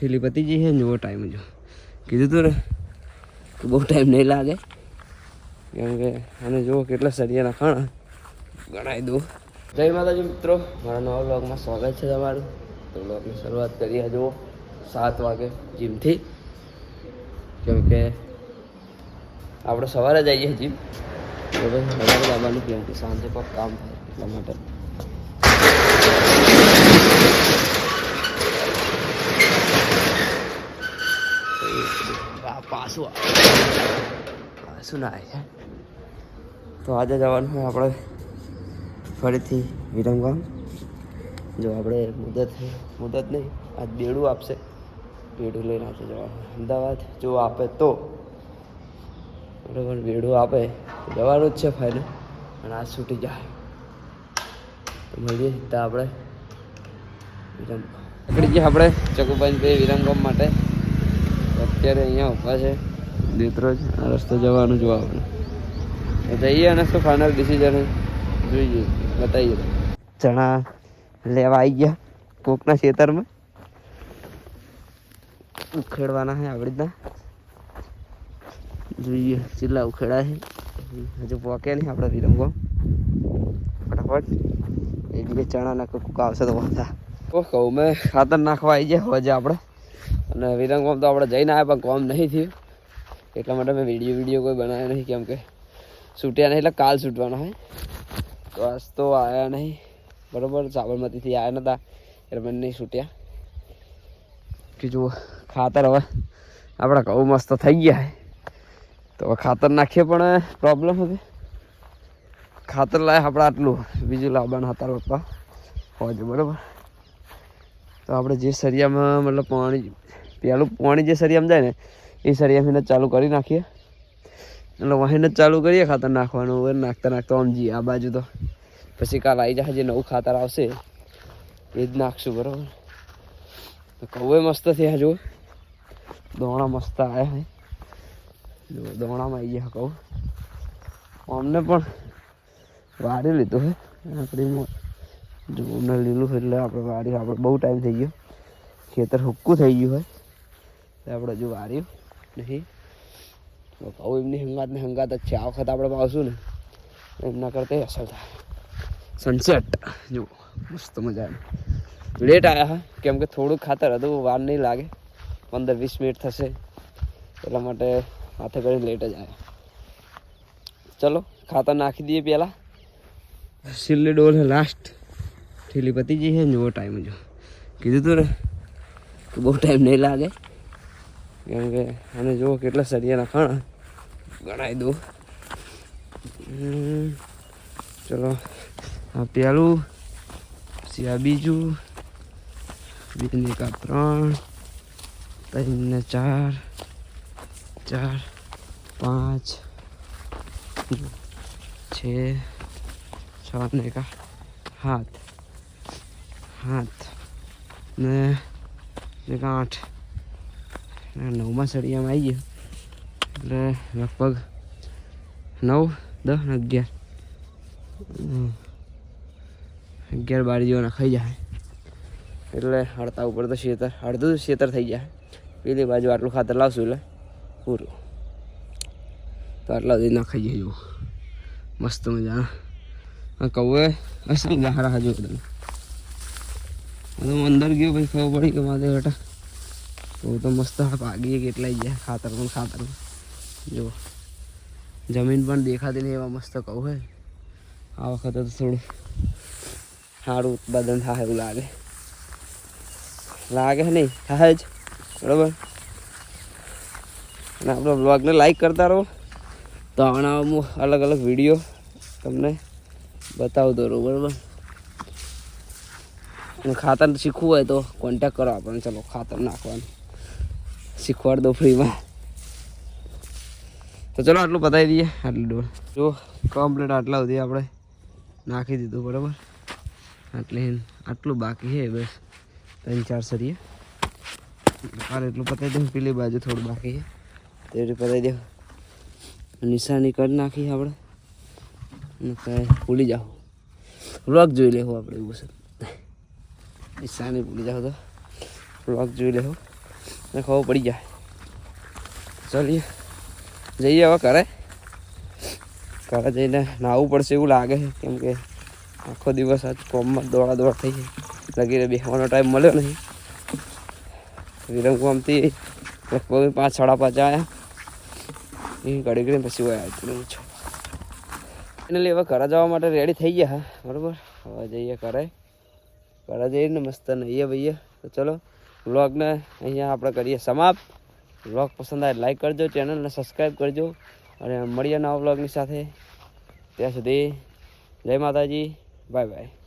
ઠેલી પતી જઈ છે, જુઓ ટાઈમ જો કીધું તું ને કે બહુ ટાઈમ નહીં લાગે. કેમ કે અને જુઓ કેટલા સરિયાના ખાણા. ગણાવી દઉં જય માતાજી મિત્રો, મારા નવા બ્લોગમાં સ્વાગત છે તમારું. તો બ્લોગની શરૂઆત કરીએ, જુઓ, સાત વાગે જીમથી કેમ કે આપણે સવારે જઈએ જીમ હવે સવારે જવાનું કેમ કે સાંજે પણ કામ થાય એટલા માટે. પાછું પાછું ના છે તો આજે જવાનું હોય આપણે ફરીથી વિરમગામ. જો આપણે મુદત મુદત નહીં, આજ બેડું આપશે. બેડું લઈને આજે જવાનું. અમદાવાદ, જો આપે તો. બરાબર, બેડું આપે. તો જવાનું જ છે ફાઇનલ અને આજ છૂટી જાય. તો મળીએ સીધા આપણે વિરમ નીકળી ગયા આપણે ચકુભાઈ વિરમગામ માટે. અત્યારે અહીંયા ઊભા છે. દેત્રોજ આ રસ્તો જવાનું જોવાનું જઈએ અને શું ફાઇનલ ડિસિઝન જોઈએ બતાવીએ. ચણા લેવા આવી ગયા કોકના ખેતરમાં. ઉખેડવાના છે આવી રીતના. જોઈએ ચીલા ઉખેડા છે. હજુ પોકે નહીં આપણે વિરમગો ફટાફટ. એક બે ચણા ના કુક આવશે તો બધા કહું મેં ખાતર નાખવા આવી ગયા હવે આપણે અને વિરંગોમ તો આપણે જઈને આવ્યા, પણ કોમ નહીં થયું. એટલા માટે મેં વીડિયો વીડિયો કોઈ બનાવ્યો નહીં, કેમ કે છૂટ્યા નહીં, એટલે કાલ છૂટવાના હોય. તો આજ તો આવ્યા નહીં. બરાબર, સાબરમતીથી આવ્યા નહોતા એટલે મને નહીં છૂટ્યા. કે જુઓ, ખાતર હવે આપણા ઘઉં મસ્ત થઈ ગયા તો ખાતર નાખીએ, પણ પ્રોબ્લેમ હવે. ખાતર લાવે આપણે આટલું. બીજું લાવવાના હતા પપ્પા. હોય બરાબર. તો આપણે જે સરિયામાં મતલબ પાણી પહેલું પાણી જે સરિયામ જાય ને, એ સરિયામાં ચાલુ કરી નાખીએ. એટલે વાહીને ચાલુ કરીએ, ખાતર નાખવાનું નાખતા નાખતા આમ જઈએ આ બાજુ તો. પછી કાલ આવી જશે જે નવું ખાતર આવશે, એ જ નાખશું, બરાબર? તો કૌએ મસ્ત થયા જો દોણા મસ્ત આવ્યા હે. જો, દોણામાં આવી ગયા કહું. અમને પણ વારી લીધું હે આપણી જો અમને લીલું એટલે આપણે વારી આપણે બહુ ટાઈમ થઈ ગયો. ખેતર હુક્કું થઈ ગયું હોય. આપણે જો વાર્યું નહીં. કહું એમની હંગાત ને હંગાત જ છે. આ વખત આપણે પાવશું ને એમના કરતા અસર થાય. સનસેટ જુઓ, મસ્ત મજા આવે લેટ આવ્યા હા. કેમ કે થોડુંક ખાતર હતું, વાર નહીં લાગે. પંદર વીસ મિનિટ થશે. એટલા માટે હાથે કરીને લેટ જ આવ્યા ચલો, ખાતર નાખી દઈએ પહેલાં. સિલ્લી ડોલ છે લાસ્ટ ઠેલી પતી જઈ છે જુઓ ટાઈમ જો. કીધું તું ને બહુ ટાઈમ નહીં લાગે. કેમ કે અને જુઓ કેટલા સરિયાના ખાણા. ગણાવી દઉં ચલો. આ પહેલું પછી આ બીજું બીજું એક આ ત્રણ ત્રણ ને ચાર ચાર, પાંચ, છ છ ને કા હાથ હાથ ને કા આઠ. ને નવમાં સળિયામાં આવી ગયો. એટલે લગભગ નવ, દસ ને અગિયાર. અગિયાર બાર જેવો નખાઈ જાય એટલે હડતા ઉપર તો શેતર અડધું શેતર થઈ જાય પેલી બાજુ આટલું ખાતર લાવશું એટલે પૂરું. તો આટલા સુધી નખાઈ જાય જુઓ મસ્ત મજાના. કૌએ હશે ગાહરા હજુ અંદર ગયો પછી ખબર પડી કે મારે બેટા બહુ તો મસ્ત ભાગીએ કેટલાય ગયા ખાતર પણ ખાતર જો જમીન પણ દેખાતી નહીં એવા મસ્ત કહું હે. આ વખતે તો થોડું સારું ઉત્પાદન થાય એવું લાગે. લાગે નહીં, થાય જ. બરાબર? અને આપણો બ્લોગને લાઈક કરતા રહો. તો આના હું અલગ અલગ વીડિયો તમને બતાવતો રહું, બરાબર? અને ખાતર શીખવું હોય તો કોન્ટેક કરો આપણને. ચલો, ખાતર નાખવાનું. શીખવાડ દો ફ્રીમાં. તો ચલો આટલું બતાવી દઈએ, આટલું ડોર જો કમ્પ્લીટ આટલા સુધી આપણે નાખી દીધું, બરાબર? એટલે આટલું બાકી છે, બસ. ત્રણ, ચાર સરીએ. હાલ એટલું પતાવી દઉં, પેલી બાજુ થોડું બાકી છે. તે પતાવી દઉં. નિશાની કરી નાખી આપણે. કાંઈ ભૂલી જાઓ. વ્લોગ જોઈ લેવું આપણે એવું છે. નિશાની ભૂલી જાઓ તો. વ્લોગ જોઈ લેવું ને ખબર પડી જાય. ચાલીએ. જઈએ હવે ઘરે. ઘરે જઈને નાહવું પડશે એવું લાગે છે, કેમ કે આખો દિવસ આજ કોમમાં દોડા દોડ થઈ છે લગીને બેસવાનો ટાઈમ મળ્યો નહીં. વિરમગામથી લગભગ પાંચ સાડા પાંચ આવ્યા એ ઘડી ઘડી પછી આવતું છું ફાઇનલી હવે ઘરે જવા માટે રેડી થઈ ગયા બરાબર? હવે જઈએ ઘરે. ઘરે જઈને મસ્ત નહીએ ભાઈએ તો ચલો. વ્લોગને અહીંયા આપણે કરીએ સમાપ્ત. વ્લોગ પસંદ આવે લાઈક કરજો ચેનલને સબસ્ક્રાઈબ કરજો અને મળીએ નવા વ્લોગની સાથે. ત્યાં સુધી જય માતાજી બાય બાય